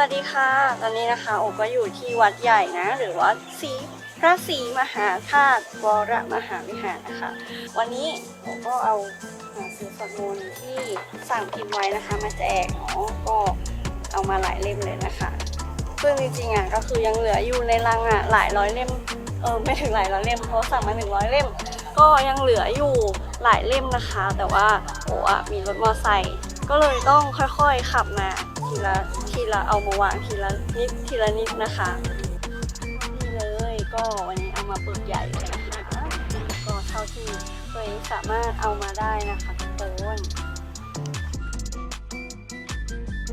วัสดีค่ะ ตอนนี้นะคะโอก็อยู่ที่วัดใหญ่นะ หรือวัดศรีพระศรีมหาธาตุวรมหาวิหารนะคะ วันนี้โอก็เอาหนังสือสวดมนต์ที่สั่งพิมพ์ไว้นะคะ มาแจกเนาะก็เอามาหลายเล่มเลยนะคะซึ่งจริงๆอะก็คือยังเหลืออยู่ในรังอะหลายร้อยเล่มเออไม่ถึงหลายร้อยเล่มเพราะสั่งมาหนึ่งร้อยเล่ม ก็ยังเหลืออยู่หลายเล่มนะคะ แต่ว่าโอ้อะมีรถมอเตอร์ไซค์ ก็เลยต้องค่อยๆขับมาทีละทีละเอามาวางทีละนิดทีละนิดนะคะนี่เลยก็วันนี้เอามาเปึกใหญ่เลยนะคะก็เท่าที่ตัวเองสามารถเอามาได้นะคะทุกคน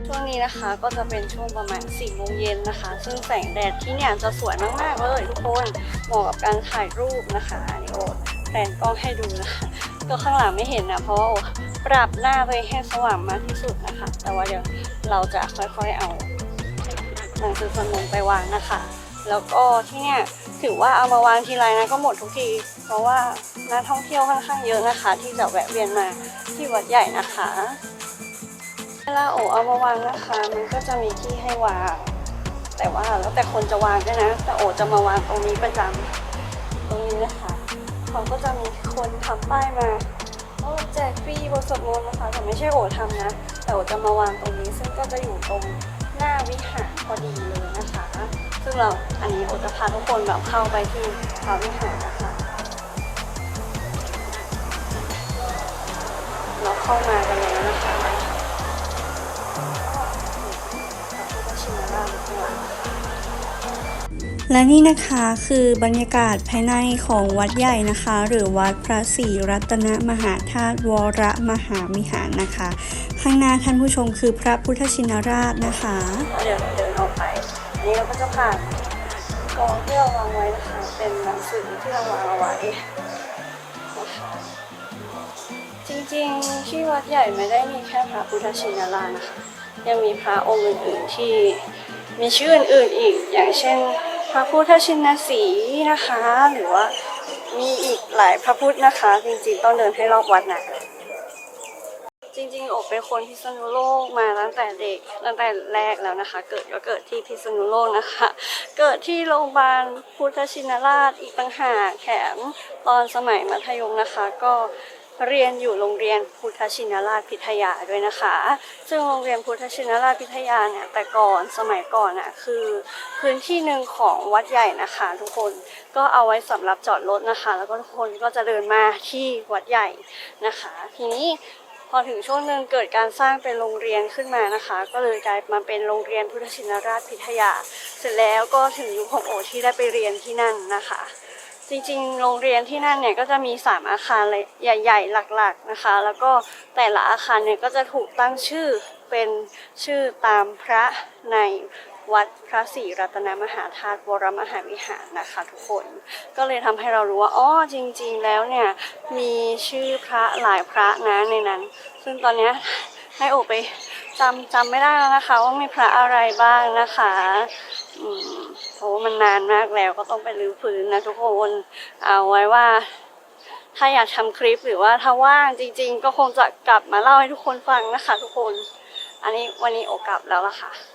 ช่วงนี้นะคะก็จะเป็นช่วงประมาณ4ี่โมงเย็นนะคะ ซึ่งแสงแดดที่เนี่ยจะสวยมากๆเลยทุกคนเหมาะกับการถ่ายรูปนะคะอันนี่โอแผนกล้องให้ดูนะคะก็ข้างหลังไม่เห็นนะเพราะว่าโอ ปรับหน้าตัวเองให้สว่างมากที่สุดนะคะ แต่ว่าเดี๋ยวเราจะค่อยๆเอาหนังสือสวดมนต์ไปวางนะคะ แล้วก็ที่เนี่ยถือว่าเอามาวางทีไรนะก็หมดทุกที เพราะว่านักท่องเที่ยวค่อนข้างเยอะนะคะ ที่จะแวะเวียนมาที่วัดใหญ่นะคะเวลาโอเอามาวางนะคะ มันก็จะมีที่ให้วาง แต่ว่าแล้วแต่คนจะวางด้วยนะ แต่โอจะมาวางตรงนี้ประจำตรงนี้นะคะเขาก็จะมีคนทำป้ายมาโอ้แจกฟรี ทสวดมนต์นะคะแต่ไม่ใช่โอทำนะ แต่โอจะมาวางตรงนี้ ซึ่งก็จะอยู่ตรงหน้าวิหารพอดีเลยนะคะ ซึ่งเราอันนี้โอจะพาทุกคนแบบเข้าไปที่พระวิหารนะคะเราเข้ามากันแล้วนะคะ และนี่นะคะคือบรรยากาศภายในของวัดใหญ่นะคะ หรือวัดพระศรีรัตนมหาธาตุวรมหาวิหารนะคะ ข้างหน้าท่านผู้ชมคือพระพุทธชินราชนะคะเดี๋ยวเดินออกไปนนี้เราก็จะผ่านกองที่เราวางไว้นะคะ เป็นหนังสือที่เราวางเอาไว้นะคะจริงๆที่วัดใหญ่ไม่ได้มีแค่พระพุทธชินราชนะคะยังมีพระองค์อื่นๆที่มีชื่ออื่นๆอีกอย่างเช่น ระพุทธชินสีห์นะคะ หรือว่ามีอีกหลายพระพุทธนะคะ จริงๆต้องเดินให้รอบวัดนะจริงๆอบเป็นคนพิษณุโลกมาตั้งแต่เด็กตั้งแต่แรกแล้วนะคะ เกิดก็เกิดที่พิษณุโลกนะคะ เกิดที่โรงพยาบาลพุทธชินราชอีกต่างหากแถมตอนสมัยมัธยมนะคะ ก็ เรียนอยู่โรงเรียนพุทธชินราชพิทยาด้วยนะคะ ซึ่งโรงเรียนพุทธชินราชพิทยาเนี่ยแต่ก่อนสมัยก่อนอะคือพื้นที่หนึ่งของวัดใหญ่นะคะ ทุกคนก็เอาไว้สำหรับจอดรถนะคะ แล้วก็ทุกคนก็จะเดินมาที่วัดใหญ่นะคะ ทีนี้พอถึงช่วงหนึ่งเกิดการสร้างเป็นโรงเรียนขึ้นมานะคะ ก็เลยกลายมาเป็นโรงเรียนพุทธชินราชพิทยา เสร็จแล้วก็ถึงยุคของโอที่ได้ไปเรียนที่นั่นนะคะ จริงๆ โรงเรียนที่นั่นเนี่ยก็จะมี 3 อาคารเลยใหญ่ๆ หลักๆนะคะ แล้วก็แต่ละอาคารเนี่ยก็จะถูกตั้งชื่อเป็นชื่อตามพระในวัดพระศรีรัตนมหาธาตุวรมหาวิหารนะคะทุกคนก็เลยทำให้เรารู้ว่าอ๋อจริง ๆ แล้วเนี่ยมีชื่อพระหลายพระนะในนั้น ซึ่งตอนเนี้ยให้โอไปจำจำไม่ได้แล้วนะคะ ว่ามีพระอะไรบ้างนะคะ เพราะว่ามันนานมากแล้วก็ต้องไปรื้อฟื้นนะทุกคน เอาไว้ว่า ถ้าอยากทำคลิปหรือว่าถ้าว่างจริง ๆ ก็คงจะกลับมาเล่าให้ทุกคนฟังนะคะ ทุกคน อันนี้วันนี้โอกลับแล้วล่ะค่ะ